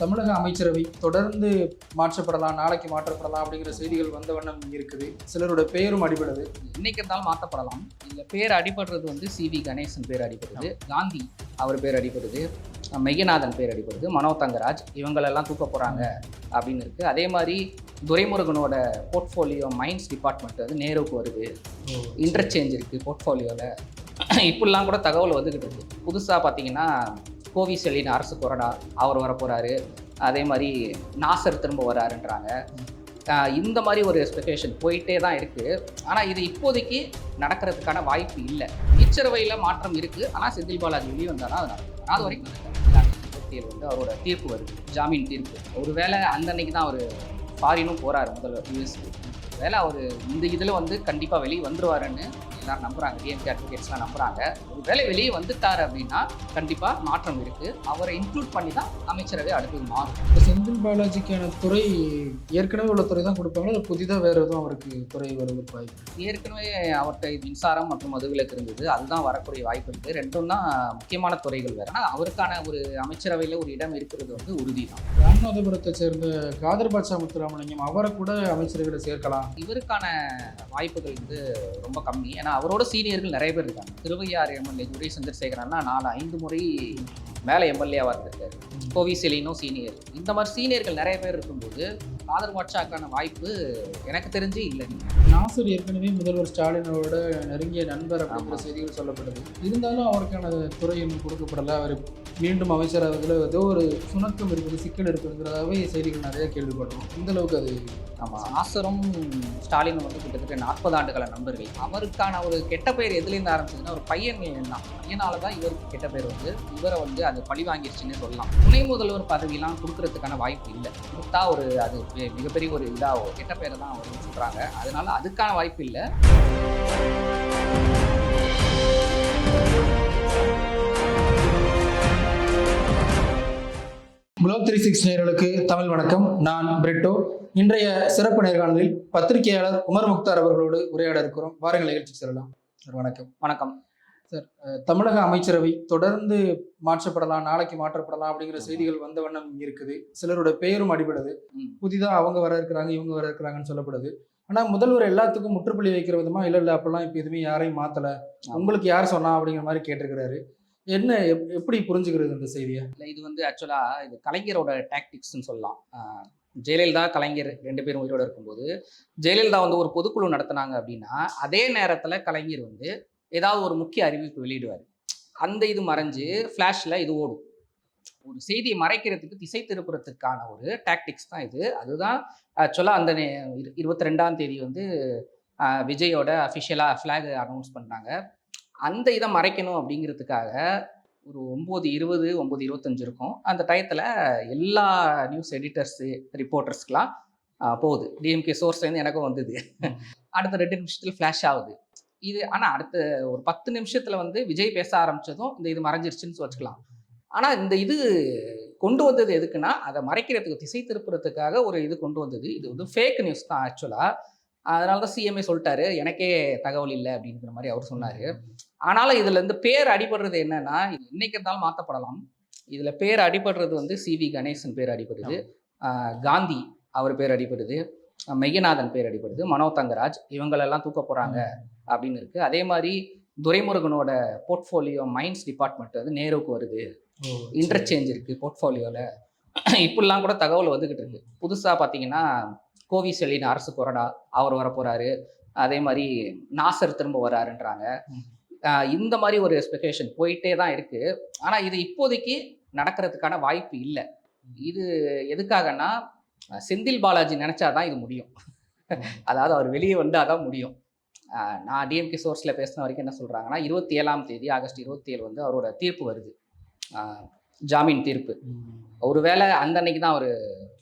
தமிழக அமைச்சரவை தொடர்ந்து மாற்றப்படலாம் நாளைக்கு மாற்றப்படலாம் அப்படிங்கிற செய்திகள் வந்த வண்ணம் இருக்குது. சிலரோட பெயரும் அடிபடுது. இன்னைக்கு இருந்தாலும் மாற்றப்படலாம். இதில் பேர் அடிபடுறது வந்து சிவி கணேசன் பேர் அடிபடுது. காந்தி அவர் பேர் அடிபடுது. மெய்யநாதன் பேர் அடிபடுது. மனோ தங்கராஜ் இவங்களெல்லாம் தூக்க போகிறாங்க அப்படின்னு இருக்குது அதே மாதிரி துரைமுருகனோட போர்ட்ஃபோலியோ மைன்ஸ் டிபார்ட்மெண்ட் வந்து நேருவுக்கு வருது. இன்டர்சேஞ்ச் இருக்குது போர்ட்ஃபோலியோவில் இப்படிலாம் கூட தகவல் வந்துக்கிட்டு இருக்கு. புதுசாக பார்த்தீங்கன்னா கோவிசெலின் அரசு கொறடா அவர் வரப்போகிறாரு அதே மாதிரி நாசர் திரும்ப வராருன்றாங்க. இந்த மாதிரி ஒரு எக்ஸ்பெக்டேஷன் போயிட்டே தான் இருக்குது ஆனால் இது இப்போதைக்கு நடக்கிறதுக்கான வாய்ப்பு இல்லை. நீச்சரவையில் மாற்றம் இருக்குது ஆனால் செந்தில் பாலாஜி வெளியே வந்தால் அது நடக்கும். அது வரைக்கும் தேர்வு வந்து அவரோட தீர்ப்பு வருது. ஜாமீன் தீர்ப்பு. ஒருவேளை அந்த அன்னைக்கு தான் அவர் ஃபாரினும் போகிறாரு முதல்வர் யூஎஸ்க்கு வேலை அவர் இந்த இதில் வந்து கண்டிப்பாக வெளியே வந்துருவாருன்னு எல்லாரும் நம்புறாங்க. டிஎம்கே அட்வொகேட்ஸ்லாம் நம்புறாங்க. ஒரு வேலை வெளியே வந்துட்டார் அப்படின்னா கண்டிப்பாக மாற்றம் இருக்குது அவரை இன்க்ளூட் பண்ணி தான் அமைச்சரவை அடுத்தது மாறும். இப்போ செந்தில் பாலாஜிக்கான துறை ஏற்கனவே உள்ள துறை தான் கொடுப்பாங்களா? இல்லை புதிதாக வேறு எதுவும் அவருக்கு துறை வருவதற்கு வாய்ப்பு ஏற்கனவே அவர்கிட்ட மின்சாரம் மற்றும் மதுவிலக்கு இருந்தது. அதுதான் வரக்கூடிய வாய்ப்பு இருக்குது ரெண்டும் தான் முக்கியமான துறைகள் வேறு. ஆனால் அவருக்கான ஒரு அமைச்சரவையில் ஒரு இடம் இருக்கிறது வந்து உறுதி தான் ராமநாதபுரத்தை சேர்ந்த காதர் பாட்சா முத்துராமலிங்கம் அவரை கூட அமைச்சரவையில் சேர்க்கலாம். இவருக்கான வாய்ப்புகள் வந்து ரொம்ப கம்மி. ஏன்னா அவரோட சீனியர்கள் நிறைய பேர் இருக்காங்க. திருவையாறு எம்எல்ஏ துரை சந்திரசேகரன்னா நாலு ஐந்து முறை மேலே எம்எல்ஏவாக இருந்திருக்காரு. கோவிசெலினும் சீனியர். இந்த மாதிரி சீனியர்கள் நிறைய பேர் இருக்கும்போது காதர் பாட்சாக்கான வாய்ப்பு எனக்கு தெரிஞ்சு இல்லை. நாசர் ஏற்கனவே முதல்வர் ஸ்டாலினோட நெருங்கிய நண்பர் அப்படிங்கிற செய்திகள் சொல்லப்படுது இருந்தாலும் அவருக்கான துறை இன்னும் கொடுக்கப்படலை. அவர் மீண்டும் அமைச்சராவதில் ஏதோ ஒரு சுணக்கம் இருக்குது சிக்கல் இருக்குங்கிறதாவே செய்திகள் நிறைய கேள்விப்படுறோம். இந்த அளவுக்கு அது ஆமாம் ஆசரும் ஸ்டாலினும் வந்து கிட்டத்தட்ட நாற்பது ஆண்டுகால நண்பர்கள். அவருக்கான ஒரு கெட்ட பெயர் எதுலேருந்து ஆரம்பிச்சதுன்னா ஒரு பையன் தான். பையனால தான் இவருக்கு கெட்ட பேர் வந்து இவரை வந்து அது பழி வாங்கிருச்சுன்னு சொல்லலாம். துணை முதல்வர் பதவியெல்லாம் கொடுக்கறதுக்கான வாய்ப்பு இல்லை. கொடுத்தா ஒரு அது பெ- மிகப்பெரிய ஒரு இதாக கெட்ட பேரை தான் வரும்னு சொல்கிறாங்க அதனால அதுக்கான வாய்ப்பு இல்லை. குளோப் த்ரீ சிக்ஸ் நேயர்களுக்கு தமிழ் வணக்கம். நான் பிரெட்டோ. இன்றைய சிறப்பு நேர்காணலில் பத்திரிகையாளர் உமர் முக்தார் அவர்களோடு உரையாட இருக்கிறோம். வாருங்கள் நிகழ்ச்சி செல்லலாம். வணக்கம். வணக்கம். தமிழக அமைச்சரவை தொடர்ந்து மாற்றப்படலாம் நாளைக்கு மாற்றப்படலாம் அப்படிங்கிற செய்திகள் வந்த வண்ணம் இருக்குது. சிலரோட பெயரும் அடிபடுது. புதிதாக அவங்க வர இருக்கிறாங்க இவங்க வர இருக்கிறாங்கன்னு சொல்லப்படுது. ஆனால் முதல்வர் எல்லாத்துக்கும் முற்றுப்புள்ளி வைக்கிற விதமா இல்லை இல்லை அப்பெல்லாம் இப்போ எதுவுமே யாரையும் மாற்றலை உங்களுக்கு யார் சொன்னா? அப்படிங்கிற மாதிரி கேட்டிருக்கிறாரு. என்ன எப்- எப்படி புரிஞ்சுக்கிறது இந்த செய்தியை? இல்லை இது வந்து ஆக்சுவலாக இது கலைஞரோட டாக்டிக்ஸ்னு சொல்லலாம். ஜெயலலிதா கலைஞர் ரெண்டு பேரும் உயிரோடு இருக்கும்போது ஜெயலலிதா வந்து ஒரு பொதுக்குழு நடத்துனாங்க அப்படின்னா அதே நேரத்தில் கலைஞர் வந்து ஏதாவது ஒரு முக்கிய அறிவிப்பு வெளியிடுவார். அந்த இது மறைஞ்சு ஃப்ளாஷில் இது ஓடும். ஒரு செய்தியை மறைக்கிறதுக்கு திசை திருப்புறதுக்கான ஒரு டாக்டிக்ஸ் தான் இது. அதுதான் ஆக்சுவலாக அந்த இருபத்தி ரெண்டாம் தேதி வந்து விஜயோட அஃபிஷியலாக ஃப்ளாக் அனௌன்ஸ் பண்ணாங்க. அந்த இதை மறைக்கணும் அப்படிங்கிறதுக்காக ஒரு ஒம்பது இருபது ஒம்பது இருபத்தஞ்சு இருக்கும். அந்த டயத்தில் எல்லா நியூஸ் எடிட்டர்ஸு ரிப்போர்ட்டர்ஸ்க்கெலாம் போகுது. டிஎம்கே சோர்ஸ்லேருந்து எனக்கும் வந்தது. அடுத்த ரெண்டு நிமிஷத்தில் ஃப்ளாஷ் ஆகுது. இது ஆனால் அடுத்த ஒரு பத்து நிமிஷத்தில் வந்து விஜய் பேச ஆரம்பிச்சதும் இந்த இது மறைஞ்சிருச்சுன்னு வச்சுக்கலாம். ஆனால் இந்த இது கொண்டு வந்தது எதுக்குன்னா அதை மறைக்கிறதுக்கு திசை திருப்புறதுக்காக ஒரு இது கொண்டு வந்தது. இது வந்து ஃபேக் நியூஸ் தான் ஆக்சுவலாக அதனால தான் சிஎம்ஏ சொல்லிட்டாரு எனக்கே தகவல் இல்லை அப்படிங்கிற மாதிரி அவர் சொன்னார். ஆனாலும் இதுலேருந்து பேர் அடிபடுறது என்னன்னா இது இன்னைக்கு இருந்தாலும் மாற்றப்படலாம் இதில் பேர் அடிபடுறது வந்து சி வி கணேசன் பேர் அடிபடுது. காந்தி அவர் பேர் அடிபடுது. மெய்யநாதன் பேர் அடிபடுது. மனோ தங்கராஜ் இவங்களெல்லாம் தூக்க போகிறாங்க அப்படின்னு இருக்கு. அதே மாதிரி துரைமுருகனோட போர்ட்ஃபோலியோ மைன்ஸ் டிபார்ட்மெண்ட் வந்து நேருவுக்கு வருது. இன்டர்சேஞ்ச் இருக்கு போர்ட்ஃபோலியோவில் இப்படிலாம் கூட தகவல் வந்துகிட்டு இருக்கு. புதுசாக பார்த்தீங்கன்னா கோவிசெலின் அரசு கொறடா அவர் வர போறாரு அதே மாதிரி நாசர் திரும்ப வராருன்றாங்க. இந்த மாதிரி ஒரு ஸ்பெகுலேஷன் போயிட்டே தான் இருக்கு. ஆனால் இது இப்போதைக்கு நடக்கிறதுக்கான வாய்ப்பு இல்லை. இது எதுக்காகன்னா செந்தில் பாலாஜி நினைச்சாதான் இது முடியும். அதாவது அவர் வெளியே வந்தால் தான் முடியும். நான் டிஎம்கே சோர்ஸில் பேசின வரைக்கும் என்ன சொல்கிறாங்கன்னா இருபத்தி ஏழாம் தேதி ஆகஸ்ட் இருபத்தி ஏழு வந்து அவரோட தீர்ப்பு வருது. ஜாமீன் தீர்ப்பு. ஒருவேளை அந்த அன்னைக்கு தான் அவர்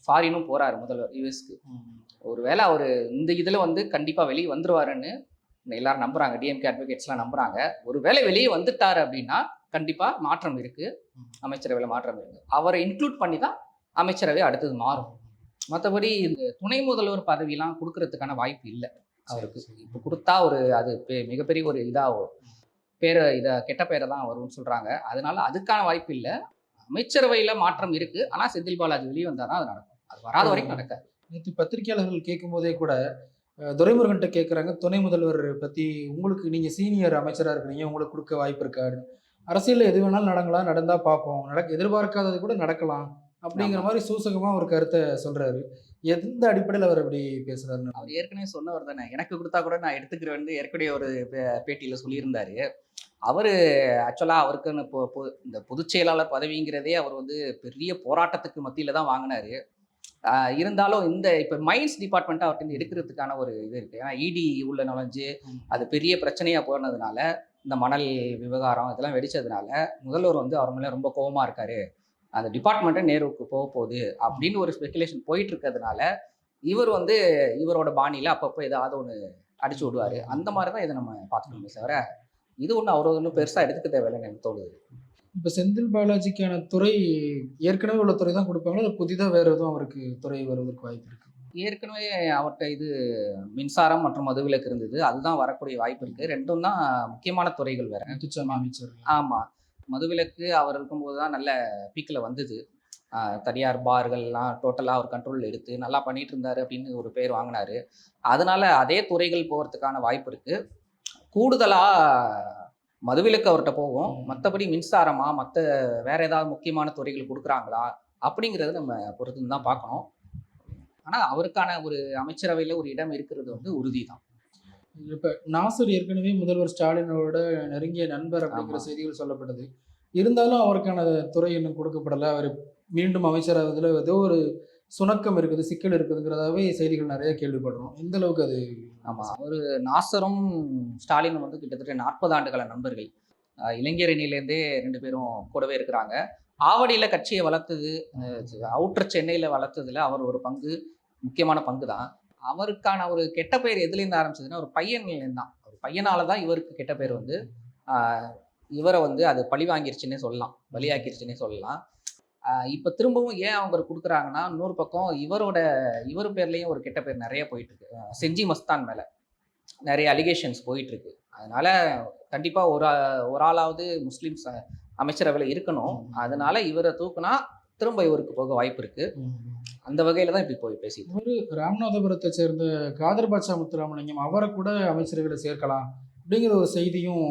ஃபாரினும் போகிறாரு முதல்வர் யூஎஸ்க்கு ஒருவேளை அவர் இந்த இதில் வந்து கண்டிப்பாக வெளியே வந்துருவாருன்னு எல்லாரும் நம்புறாங்க டிஎம்கே அட்வொகேட்ஸ்லாம் நம்புறாங்க. ஒருவேளை வெளியே வந்துட்டார் அப்படின்னா கண்டிப்பாக மாற்றம் இருக்கு. அமைச்சரவையில் மாற்றம் இருக்கு. அவரை இன்க்ளூட் பண்ணி தான் அமைச்சரவை அடுத்தது மாறும். மற்றபடி இந்த துணை முதல்வர் பதவியெல்லாம் கொடுக்கறதுக்கான வாய்ப்பு இல்லை. அவருக்கு. இப்போ கொடுத்தா ஒரு அது மிகப்பெரிய ஒரு இதாக பேரை இதை கெட்ட பேரை தான் வரும்னு சொல்கிறாங்க அதனால அதுக்கான வாய்ப்பு இல்லை. அமைச்சரவையில மாற்றம் இருக்கு. ஆனா செந்தில் பாலாஜி வெளியே வந்தாதான் அது நடக்கும். அது வராத வரைக்கும் நடக்காது. நேற்று பத்திரிகையாளர்கள் கேட்கும்போதே கூட துரைமுருகன்ட்ட கேட்குறாங்க துணை முதல்வர் பற்றி உங்களுக்கு நீங்கள் சீனியர் அமைச்சராக இருக்கிறீங்க. உங்களுக்கு கொடுக்க வாய்ப்பு இருக்காது அரசியலில் எது வேணாலும் நடங்கலாம் நடந்தால் பார்ப்போம். நடக்க எதிர்பார்க்காதது கூட நடக்கலாம். அப்படிங்கிற. மாதிரி சூசகமாக ஒரு கருத்தை சொல்கிறாரு எந்த அடிப்படையில் அவர் அப்படி பேசுகிறாருன்னு அவர் ஏற்கனவே சொன்னவர் தானே. எனக்கு கொடுத்தா கூட நான் எடுத்துக்கிறேன்னு ஏற்கனவே ஒரு பேட்டியில சொல்லியிருந்தாரு. அவர் ஆக்சுவலாக அவருக்குன்னு இப்போ இந்த பொதுச் செயலாளர் பதவிங்கிறதே அவர் வந்து பெரிய போராட்டத்துக்கு மத்தியில தான் வாங்கினாரு. இருந்தாலும் இந்த இப்போ மைன்ஸ் டிபார்ட்மெண்ட் அவர்கிட்ட எடுக்கிறதுக்கான ஒரு இது இருக்கு. ஏன்னா இடி உள்ள நுழைஞ்சு அது பெரிய பிரச்சனையா போனதுனால இந்த மணல் விவகாரம் இதெல்லாம் வெடிச்சதுனால முதல்வர் வந்து அவர் மேலே ரொம்ப கோவமா இருக்காரு. அந்த டிபார்ட்மெண்ட்டே நேருவுக்கு போக போகுது அப்படின்னு ஒரு ஸ்பெகுலேஷன் போயிட்டு இருக்கிறதுனால இவர் வந்து இவரோட பாணியில அப்பப்போ ஏதாவது ஒன்று அடிச்சு விடுவாரு. அந்த மாதிரி தான் இதை நம்ம பார்த்துக்கணுமே தவிர இது ஒன்றும் அவர் ஒன்றும் பெருசாக எடுத்துக்க தேவையில்லைன்னு எனக்கு தோணுது. இப்போ செந்தில் பாலாஜிக்கான துறை ஏற்கனவே உள்ள துறை தான் கொடுப்பாங்களோ? இல்லை புதிதாக வேறு எதுவும் அவருக்கு துறை வருவதற்கு வாய்ப்பு இருக்கு? ஏற்கனவே அவர்கிட்ட இது மின்சாரம் மற்றும் மதுவிலக்கு இருந்தது. அதுதான் வரக்கூடிய வாய்ப்பு இருக்கு. ரெண்டும் தான் முக்கியமான துறைகள் வேற. அமைச்சர் ஆமாம் மதுவிலக்கு அவர் இருக்கும்போது தான் நல்ல பீக்கில் வந்தது. தனியார் பார்கள்லாம் டோட்டலாக அவர் கண்ட்ரோல் எடுத்து நல்லா பண்ணிட்டு இருந்தாரு அப்படின்னு ஒரு பேர் வாங்கினாரு. அதனால அதே துறைகள் போகிறதுக்கான வாய்ப்பு இருக்கு. கூடுதலாக மதுவிலக்கு அவர்கிட்ட போகும். மற்றபடி மின்சாரமா மற்ற வேற ஏதாவது முக்கியமான துறைகள் கொடுக்குறாங்களா அப்படிங்கிறது நம்ம பொறுத்து தான் பார்க்கணும். ஆனால் அவருக்கான ஒரு அமைச்சரவையில் ஒரு இடம் இருக்கிறது வந்து உறுதி தான் இப்போ நாசர் ஏற்கனவே முதல்வர் ஸ்டாலினோட நெருங்கிய நண்பர் அப்படிங்கிற. செய்திகள் சொல்லப்பட்டது. இருந்தாலும் அவருக்கான துறை இன்னும் கொடுக்கப்படலை. அவர் மீண்டும் அமைச்சராவதில் ஏதோ ஒரு சுணக்கம் இருக்குது சிக்கல் இருக்குதுங்கிறதாவே செய்திகள் நிறைய கேள்விப்படுறோம். எந்த அளவுக்கு அது ஆமாம் ஒரு நாசரும் ஸ்டாலினும் வந்து கிட்டத்தட்ட நாற்பது ஆண்டுகால நண்பர்கள். இளைஞர் அணியிலேருந்தே ரெண்டு பேரும் கூடவே இருக்கிறாங்க. ஆவடியில் கட்சியை வளர்த்தது அவுட்டர் சென்னையில் வளர்த்ததுல அவர் ஒரு பங்கு முக்கியமான பங்கு தான் அவருக்கான ஒரு கெட்ட பெயர் எதுலேருந்து ஆரம்பிச்சதுன்னா ஒரு பையன்லேருந்து தான். ஒரு பையனால தான் இவருக்கு கெட்ட பேர் வந்து இவரை வந்து அது பழி வாங்கிருச்சுன்னே சொல்லலாம். பலியாக்கிருச்சுன்னே சொல்லலாம். இப்போ திரும்பவும் ஏன் அவங்க கொடுக்குறாங்கன்னா இன்னொரு பக்கம் இவரோட இவர் பேர்லேயும் ஒரு கெட்ட பேர் நிறைய போயிட்டு இருக்கு ஆஹ் செஞ்சி மஸ்தான் மேலே நிறைய அலிகேஷன்ஸ் போயிட்டு இருக்கு அதனால கண்டிப்பாக ஒரு ஒரு ஆளாவது முஸ்லீம்ஸ் அமைச்சரவையில் இருக்கணும். அதனால இவரை தூக்குனா திரும்ப இவருக்கு போக வாய்ப்பு இருக்கு. அந்த வகையில தான் இப்படி போய் பேசி ஒரு ராமநாதபுரத்தை சேர்ந்த காதர் பாட்சா முத்துராமலிங்கம் அவரை கூட அமைச்சர்களை சேர்க்கலாம் அப்படிங்கிற ஒரு செய்தியும்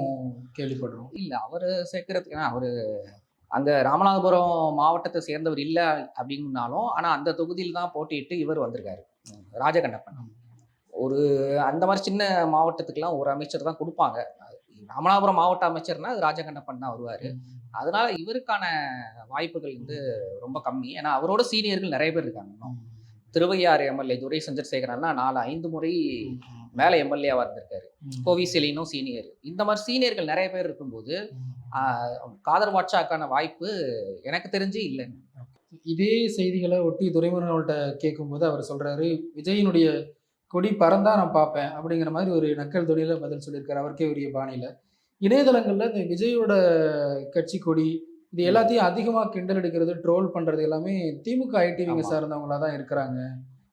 கேள்விப்படுறோம். இல்ல அவர் சேர்க்கறதுக்கு ஏன்னா அவரு அங்க ராமநாதபுரம் மாவட்டத்தை சேர்ந்தவர் இல்லை அப்படின்னாலும் ஆனா அந்த தொகுதியில் தான் போட்டியிட்டு இவர் வந்திருக்காரு உம், ராஜகண்ணப்பன் ஒரு அந்த மாதிரி சின்ன மாவட்டத்துக்கெல்லாம் ஒரு அமைச்சர் தான் கொடுப்பாங்க. ராமநாதபுரம் மாவட்ட அமைச்சர்னா அது ராஜகண்ணப்பன் தான் வருவாரு. அதனால இவருக்கான வாய்ப்புகள் வந்து ரொம்ப கம்மி. ஏன்னா அவரோட சீனியர்கள் நிறைய பேர் இருக்காங்க. இன்னும். திருவையாறு எம்எல்ஏ துரை சந்திரசேகரன்னா நாலு ஐந்து முறை மேல எம்எல்ஏவா இருந்திருக்காரு. கோவி செலினும் சீனியர். இந்த மாதிரி சீனியர்கள் நிறைய பேர் இருக்கும்போது காதர் பாட்ஷாக்கான வாய்ப்பு எனக்கு தெரிஞ்சு இல்லை. இதே செய்திகளை ஒட்டி துரைமுருகன்கிட்ட கேட்கும்போது அவர் சொல்றாரு விஜயினுடைய கொடி பறந்தா நான் பார்ப்பேன். அப்படிங்கிற மாதிரி ஒரு நக்கல் தொழில பதில் சொல்லியிருக்காரு. அவருக்கே உரிய பாணியில. இணையதளங்கள்ல இந்த விஜயோட கட்சி கொடி இது எல்லாத்தையும் அதிகமா கிண்டல் எடுக்கிறது ட்ரோல் பண்றது எல்லாமே திமுக ஐடிவிங்க ஆமா. சார்ந்தவங்களா தான் இருக்கிறாங்க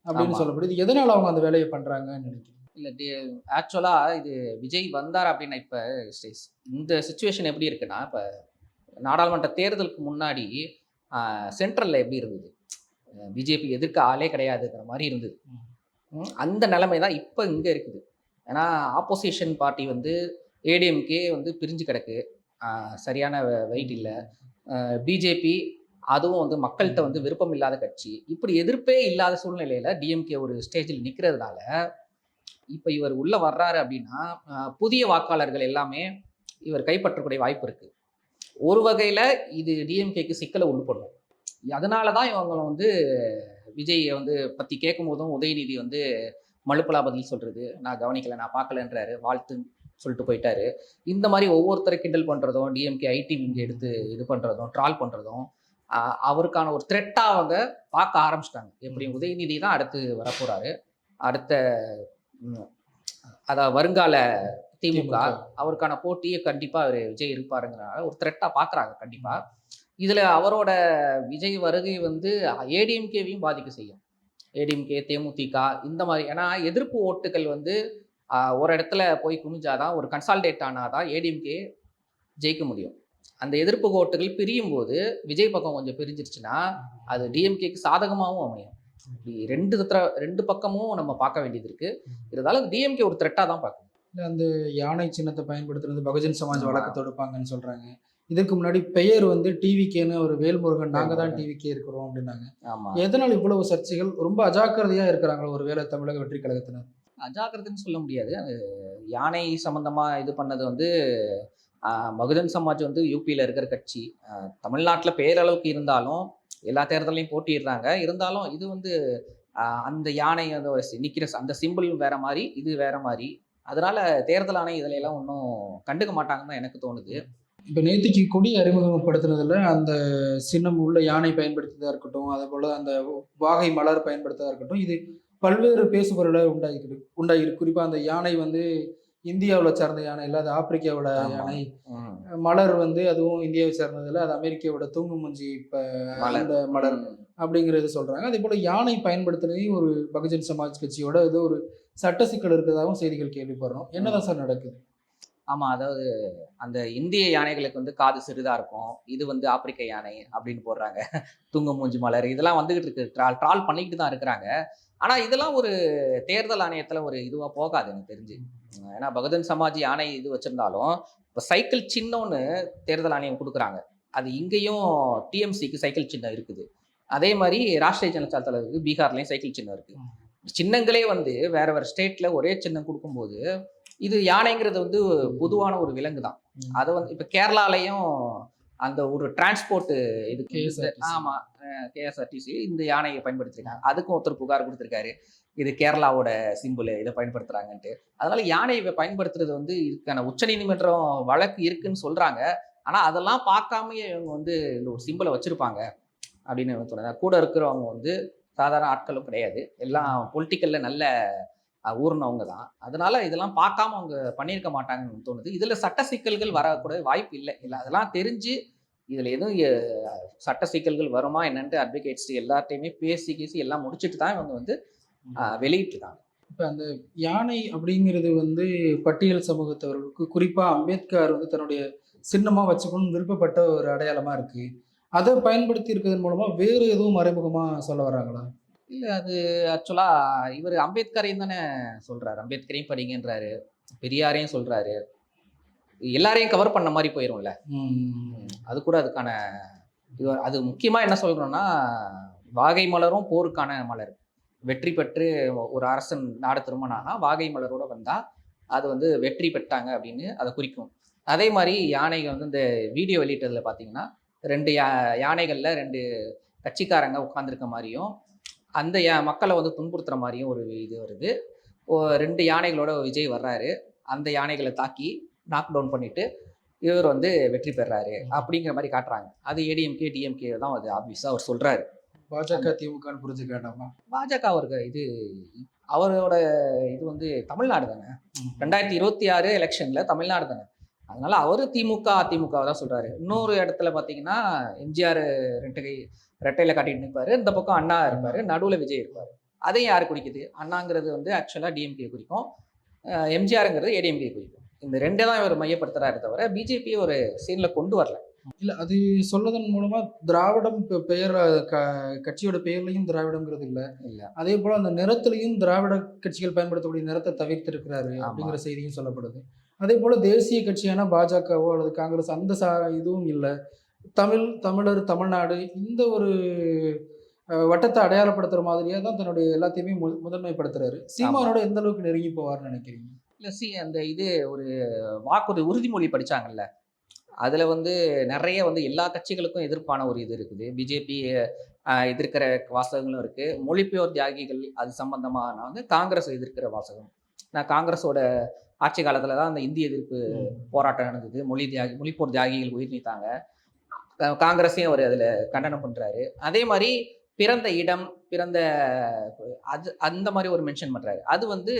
அப்படின்னு. சொல்லப்படுது. எதனால அவங்க அந்த வேலையை பண்றாங்கன்னு நினைக்கிறேன் இல்லை ஆக்சுவலாக இது விஜய் வந்தார் அப்படின்னா இப்போ இந்த சுச்சுவேஷன் எப்படி இருக்குன்னா இப்போ நாடாளுமன்ற தேர்தலுக்கு முன்னாடி சென்ட்ரலில் எப்படி இருந்தது? பிஜேபி எதிர்க்க ஆளே கிடையாதுங்கிற மாதிரி இருந்தது. அந்த நிலைமை தான் இப்போ இங்கே இருக்குது. ஏன்னா ஆப்போசிஷன் பார்ட்டி வந்து ஏடிஎம்கே வந்து பிரிஞ்சு கிடக்கு. சரியான வெயிட் இல்லை. பிஜேபி அதுவும் வந்து மக்கள்கிட்ட வந்து விருப்பம் இல்லாத கட்சி. இப்படி எதிர்ப்பே இல்லாத சூழ்நிலையில் டிஎம்கே ஒரு ஸ்டேஜில் நிற்கிறதுனால இப்போ இவர் உள்ளே வர்றாரு அப்படின்னா புதிய வாக்காளர்கள் எல்லாமே இவர் கைப்பற்றக்கூடிய வாய்ப்பு இருக்குது ஒரு வகையில் இது டிஎம்கேக்கு சிக்கலை உண்டு பண்ணும். அதனால தான் இவங்க வந்து விஜயை வந்து பற்றி கேட்கும் போதும் உதயநிதி வந்து மழுப்பலா பதில் சொல்கிறது நான் கவனிக்கலை நான் பார்க்கலன்றாரு வாழ்த்து சொல்லிட்டு போயிட்டாரு. இந்த மாதிரி ஒவ்வொருத்தரை கிண்டல் பண்றதும் டிஎம்கே ஐடி விங்க எடுத்து இது பண்றதும் ட்ரால் பண்றதும் ஆஹ் அவருக்கான ஒரு த்ரெட்டா அவங்க பார்க்க ஆரம்பிச்சிட்டாங்க. எப்படி உதயநிதி தான் அடுத்து வரப்போறாரு. அடுத்த அதாவது வருங்கால திமுக. அவருக்கான போட்டியை கண்டிப்பா அவர் விஜய் இருப்பாருங்கிறனால ஒரு த்ரெட்டா பாக்குறாங்க கண்டிப்பா. இதுல அவரோட விஜய் வருகை வந்து ஏடிஎம்கேவையும் பாதிக்க செய்யும். ஏடிஎம்கே தேமுதிக இந்த மாதிரி ஏன்னா எதிர்ப்பு ஓட்டுகள் வந்து ஒரு இடத்துல போய் குமிஞ்சாதான் ஒரு கன்சால்டேட் ஆனாதான் ஏடிஎம்கே ஜெயிக்க முடியும். அந்த எதிர்ப்பு ஓட்டுகள் பிரியும் போது விஜய் பக்கம் கொஞ்சம் பிரிஞ்சிருச்சுன்னா அது டிஎம்கேக்கு சாதகமாகவும் அமையும். இப்படி ரெண்டு ரெண்டு பக்கமும் நம்ம பார்க்க வேண்டியது இருக்கு. இருந்தாலும் டிஎம்கே ஒரு த்ரெட்டாக தான் பார்க்கணும். இல்ல அந்த யானை சின்னத்தை பயன்படுத்துறது பகுஜன் சமாஜ். வழக்கு தொடுப்பாங்கன்னு சொல்றாங்க. இதுக்கு முன்னாடி பெயர் வந்து டிவிகேன்னு ஒரு வேல்முருகன் நாங்க தான். டிவிகே இருக்கிறோம் அப்படின்னாங்க. எதனால் இவ்வளவு சர்ச்சைகள்? ரொம்ப அஜாக்கிரதையா இருக்கிறாங்களோ ஒருவேளை தமிழக வெற்றி கழகத்தினர் அஜாக்கிரதைன்னு சொல்ல முடியாது. அது யானை சம்பந்தமா இது பண்ணது வந்து மகுஜன் பகுஜன் சமாஜ் வந்து யூபியில் இருக்கிற கட்சி. தமிழ்நாட்டில் பேரளவுக்கு இருந்தாலும் எல்லா தேர்தலையும் போட்டிடுறாங்க இருந்தாலும் இது வந்து அந்த யானை வந்து நிற்கிற சி- நிக்கிற அந்த சிம்பிள் வேற மாதிரி இது வேற மாதிரி. அதனால தேர்தல் ஆணையம் இதில் எல்லாம் ஒன்றும் கண்டுக்க மாட்டாங்கன்னு தான் எனக்கு தோணுது. இப்போ நேத்திக்கு கொடி அறிமுகப்படுத்துனதுல அந்த சின்னம் உள்ள யானை பயன்படுத்தியதா இருக்கட்டும் அதே போல் அந்த வாகை மலர் பயன்படுத்ததாக இருக்கட்டும் இது பல்வேறு பேசுபொருளை உண்டாகிருக்கு உண்டாகிருக்கு குறிப்பா அந்த யானை வந்து இந்தியாவில் சார்ந்த யானை இல்லை அது ஆப்பிரிக்காவோட. யானை. மலர் வந்து அதுவும் இந்தியாவை சார்ந்தது இல்லை அது அமெரிக்காவோட தூங்கு மூஞ்சி இப்போ மலர். அந்த மலர். அப்படிங்கிறது சொல்றாங்க. அதே போல யானை பயன்படுத்துனதையும் ஒரு பகுஜன் சமாஜ் கட்சியோட ஏதோ ஒரு சட்ட சிக்கல் இருக்கிறதாகவும் செய்திகள் கேள்விப்படுறோம். என்னதான் சார் நடக்குது? ஆமா அதாவது அந்த இந்திய யானைகளுக்கு வந்து காது சிறிதா இருக்கும். இது வந்து ஆப்பிரிக்க யானை அப்படின்னு போடுறாங்க. தூங்க மூஞ்சி மலர். இதெல்லாம் வந்துகிட்டு இருக்கு. ட்ரால் ட்ரால் பண்ணிக்கிட்டு தான் இருக்கிறாங்க. ஆனா இதெல்லாம் ஒரு தேர்தல் ஆணையத்துல ஒரு இதுவா போகாது எனக்கு தெரிஞ்சு. ஏன்னா பகுஜன் சமாஜ் யானை இது வச்சிருந்தாலும் இப்போ சைக்கிள் சின்னம்னு தேர்தல் ஆணையம் கொடுக்குறாங்க. அது இங்கேயும் டிஎம்சிக்கு சைக்கிள் சின்னம் இருக்குது. அதே மாதிரி ராஷ்டிரிய ஜனதா தலைவருக்கு பீகார்லயும் சைக்கிள் சின்னம் இருக்கு. சின்னங்களே வந்து வேற வேற ஸ்டேட்ல ஒரே சின்னம் கொடுக்கும்போது இது யானைங்கிறது வந்து பொதுவான ஒரு விலங்கு தான். அதை வந்து இப்போ கேரளாலையும் அந்த ஒரு டிரான்ஸ்போர்ட் இதுக்கு KSRTC. ஆமா கேஎஸ்ஆர்டிசி இந்த யானையை பயன்படுத்திருக்காங்க. அதுக்கும் ஒருத்தர் புகார் கொடுத்திருக்காரு. இது கேரளாவோட சிம்பிள் இதை பயன்படுத்துறாங்கன்ட்டு. அதனால யானையை பயன்படுத்துறது வந்து இதுக்கான உச்சநீதிமன்றம் வழக்கு இருக்குன்னு சொல்றாங்க. ஆனா அதெல்லாம் பார்க்காமயே இவங்க வந்து இந்த ஒரு சிம்பிளை வச்சிருப்பாங்க அப்படின்னு தோணுது கூட இருக்கிறவங்க வந்து சாதாரண ஆட்களும் கிடையாது. எல்லாம் பொலிட்டிக்கல்ல நல்ல ஊர்னவங்க தான். அதனால இதெல்லாம் பார்க்காம அவங்க பண்ணியிருக்க மாட்டாங்கன்னு தோணுது. இதுல சட்ட சிக்கல்கள் வரக்கூட வாய்ப்பு இல்லை. இல்லை அதெல்லாம் தெரிஞ்சு இதுல எதுவும் சட்ட சிக்கல்கள் வருமா என்னன்ட்டு அட்வொகேட்ஸ் எல்லார்ட்டையுமே பேசி கீசி எல்லாம் முடிச்சுட்டு தான் இவங்க வந்து வெளியிட்டிருக்காங்க. இப்போ அந்த யானை அப்படிங்கிறது வந்து பட்டியல் சமூகத்தவர்களுக்கு குறிப்பாக அம்பேத்கர் வந்து தன்னுடைய சின்னமாக வச்சுக்கணும்னு விருப்பப்பட்ட ஒரு அடையாளமாக இருக்கு. அதை பயன்படுத்தி இருக்கிறதன் மூலமா வேறு எதுவும் மறைமுகமாக சொல்ல வர்றாங்களா? இல்லை அது ஆக்சுவலா இவர் அம்பேத்கரையும் தானே சொல்றாரு. அம்பேத்கரையும் படிங்கன்றாரு. பெரியாரையும் சொல்றாரு. எல்லாரையும் கவர் பண்ண மாதிரி போயிரும்ல. ம். அது கூட அதுக்கான இது அது முக்கியமா என்ன சொல்றோம்னா வாகை மலரும் போருக்கான மலர். வெற்றி பெற்று ஒரு அரசன் நாடு திரும்பினானா வாகை மலரோட வந்தா அது வந்து வெற்றி பெற்றாங்க அப்படின்னு அதை குறிக்கும். அதே மாதிரி யானைகள் வந்து இந்த வீடியோ வெளியிட்டதுல பார்த்தீங்கன்னா ரெண்டு யா யானைகள்ல ரெண்டு கட்சிக்காரங்க உட்காந்துருக்க மாதிரியும் அந்த யா மக்களை வந்து துன்புறுத்துற மாதிரியும் ஒரு இது வருது. ஓ- ரெண்டு யானைகளோட விஜய் வர்றாரு. அந்த யானைகளை தாக்கி நாக் டவுன் பண்ணிட்டு இவர் வந்து வெற்றி பெறாரு அப்படிங்கிற மாதிரி காட்டுறாங்க. அது ஏடிஎம்கே டிஎம்கே தான் அது ஆப்வியஸாக அவர் சொல்றாரு. பாஜக திமுகன்னு புரிஞ்சுக்க வேண்டாமா? பாஜக அவருக்கு இது அவரோட இது வந்து தமிழ்நாடு தானே. ரெண்டாயிரத்தி இருபத்தி ஆறு எலெக்ஷன்ல தமிழ்நாடு தானே? அதனால அவரு திமுக அதிமுக தான் சொல்றாரு. இன்னொரு இடத்துல பாத்தீங்கன்னா எம்ஜிஆர் ரெண்டு கை ரெட்டையில காட்டிட்டு நிற்பாரு இந்த பக்கம் அண்ணா இருப்பாரு. நடுவுல விஜய் இருப்பாரு. அதையும் யாரு குறிக்குது? அண்ணாங்கிறது வந்து ஆக்சுவலா டிஎம்கே குறிக்கும். எம்ஜிஆருங்கிறது ஏடிஎம்கே குறிக்கும். இந்த ரெண்டே தான் இவர் மையப்படுத்துறாரு தவிர பிஜேபி ஒரு சீன்ல கொண்டு வரல. இல்ல அது சொல்லதன் மூலமா திராவிடம் பெயர் க- கட்சியோட பெயர்லையும் திராவிடம்ங்கிறது இல்ல. இல்ல. அதே போல அந்த நிறத்திலையும் திராவிட கட்சிகள் பயன்படுத்தக்கூடிய நிறத்தை தவிர்த்து இருக்கிறாரு ஆமா. அப்படிங்கிற செய்தியும் சொல்லப்படுது. அதே போல தேசிய கட்சியான பாஜகவோ அல்லது காங்கிரஸ் அந்த சா இதுவும் இல்லை. தமிழ் தமிழர் தமிழ்நாடு இந்த ஒரு வட்டத்தை அடையாளப்படுத்துற மாதிரியா தான் தன்னுடைய எல்லாத்தையுமே மு- முதன்மைப்படுத்துறாரு. சீமானோட எந்த அளவுக்கு நெருங்கி போவார்னு நினைக்கிறீங்க? இல்ல சி அந்த இது ஒரு வாக்குறுதி உறுதிமொழி படிச்சாங்கல்ல. அதுல வந்து நிறைய வந்து எல்லா கட்சிகளுக்கும் எதிர்ப்பான ஒரு இது இருக்குது. பிஜேபி எதிர்க்கிற வாசகங்களும் இருக்கு. மொழிபெயர் தியாகிகள் அது சம்பந்தமான வந்து காங்கிரஸ் எதிர்க்கிற வாசகம். நான் காங்கிரஸோட ஆட்சி காலத்துல தான் அந்த இந்திய எதிர்ப்பு போராட்டம் நடந்தது. மொழி தியாகி மொழிப்போர் தியாகிகள் உயிர் நீத்தாங்க. காங்கிரஸையும் அவர் அதில் கண்டனம் பண்றாரு. அதே மாதிரி பிறந்த இடம் பிறந்த அது அந்த மாதிரி ஒரு மென்ஷன் பண்றாரு. அது வந்து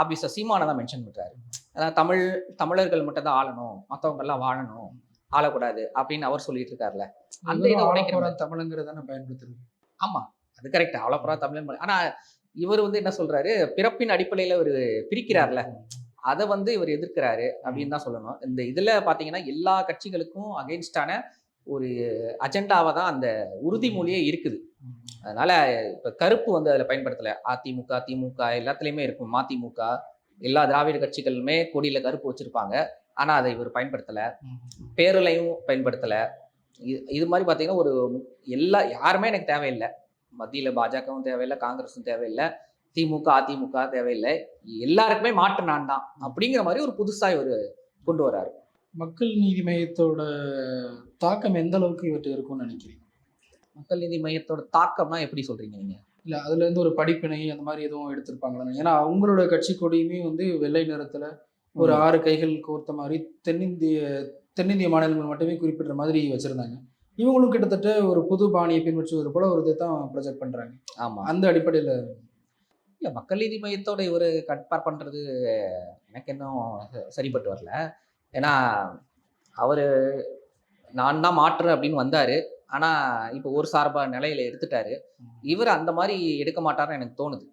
ஆபிஸா சீமானை தான் மென்ஷன் பண்றாரு. அதாவது தமிழ் தமிழர்கள் மட்டும் தான் ஆளணும். மற்றவங்க எல்லாம் வாழணும். ஆளக்கூடாது அப்படின்னு அவர் சொல்லிட்டு இருக்காருல்ல அந்த இதை உடைக்கிற ஆளப்போறான் தமிழுங்கிறத தானே பயன்படுத்துறது ஆமா அது கரெக்ட் அவ்வளோ தமிழ் மொழி. இவர் வந்து என்ன சொல்றாரு? பிறப்பின் அடிப்படையில ஒரு பிரிக்கிறார்ல. அதை வந்து இவர் எதிர்க்கிறாரு அப்படின்னு தான் சொல்லணும். இந்த இதுல பாத்தீங்கன்னா எல்லா கட்சிகளுக்கும் அகைன்ஸ்டான ஒரு அஜெண்டாவை தான் அந்த உறுதிமொழியே இருக்குது. அதனால இப்ப கருப்பு வந்து அதுல பயன்படுத்தல. அதிமுக திமுக எல்லாத்துலயுமே இருக்கும். மதிமுக எல்லா திராவிட கட்சிகளுமே கொடியில கருப்பு வச்சிருப்பாங்க. ஆனா அதை இவர் பயன்படுத்தல. பேரலையும் பயன்படுத்தல. இது இது மாதிரி பாத்தீங்கன்னா ஒரு எல்லா யாருமே எனக்கு தேவையில்லை. மத்தியில பாஜகவும் தேவையில்லை காங்கிரஸும் தேவையில்லை திமுக அதிமுக தேவையில்லை. எல்லாருக்குமே மாற்று நான் தான் அப்படிங்கிற மாதிரி ஒரு புதுசா இவர் கொண்டு வராரு. மக்கள் நீதி மையத்தோட தாக்கம் எந்த அளவுக்கு இவற்றை இருக்கும்னு நினைக்கிறீங்க? மக்கள் நீதி மையத்தோட தாக்கம்னா எப்படி சொல்றீங்க நீங்க? இல்லை அதுல இருந்து ஒரு படிப்பினை அந்த மாதிரி எதுவும் எடுத்திருப்பாங்களா? ஏன்னா அவங்களோட கட்சி கொடியுமே வந்து வெள்ளை நிறத்துல ஒரு ஆறு கைகள் கோர்த்த மாதிரி தென்னிந்திய தென்னிந்திய மாநிலங்கள் மட்டுமே குறிப்பிடுற மாதிரி வச்சிருந்தாங்க. இவங்களும் கிட்டத்தட்ட ஒரு புது பாணியை பின்பற்றுவது போல ஒரு இதை தான் ப்ரொஜெக்ட் பண்றாங்க. ஆமா. அந்த அடிப்படையில் இல்ல மக்கள் நீதி மையத்தோட இவர் கம்பேர் பண்றது எனக்கு இன்னும் சரிப்பட்டு வரல. ஏன்னா அவரு நான் தான் மாற்றுறேன் அப்படின்னு வந்தாரு. ஆனா இப்போ ஒரு சார்பா நிலையில எடுத்துட்டாரு. இவர் அந்த மாதிரி எடுக்க மாட்டாருன்னு எனக்கு தோணுது.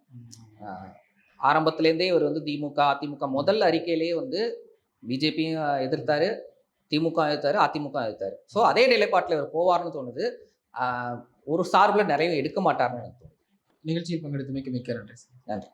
ஆரம்பத்திலேருந்தே இவர் வந்து திமுக அதிமுக முதல் அறிக்கையிலேயே வந்து பிஜேபியும் எதிர்த்தாரு. திமுக எதிர்த்தாரு அதிமுக எதிர்த்தாரு ஸோ அதே நிலைப்பாட்டில் இவர் போவார்னு தோணுது. ஒரு சார்பில் நிறைய எடுக்க மாட்டாருன்னு எனக்கு தோணுது. நிகழ்ச்சியில் பங்கெடுத்தமைக்கு மிக்க நன்றி நன்றி.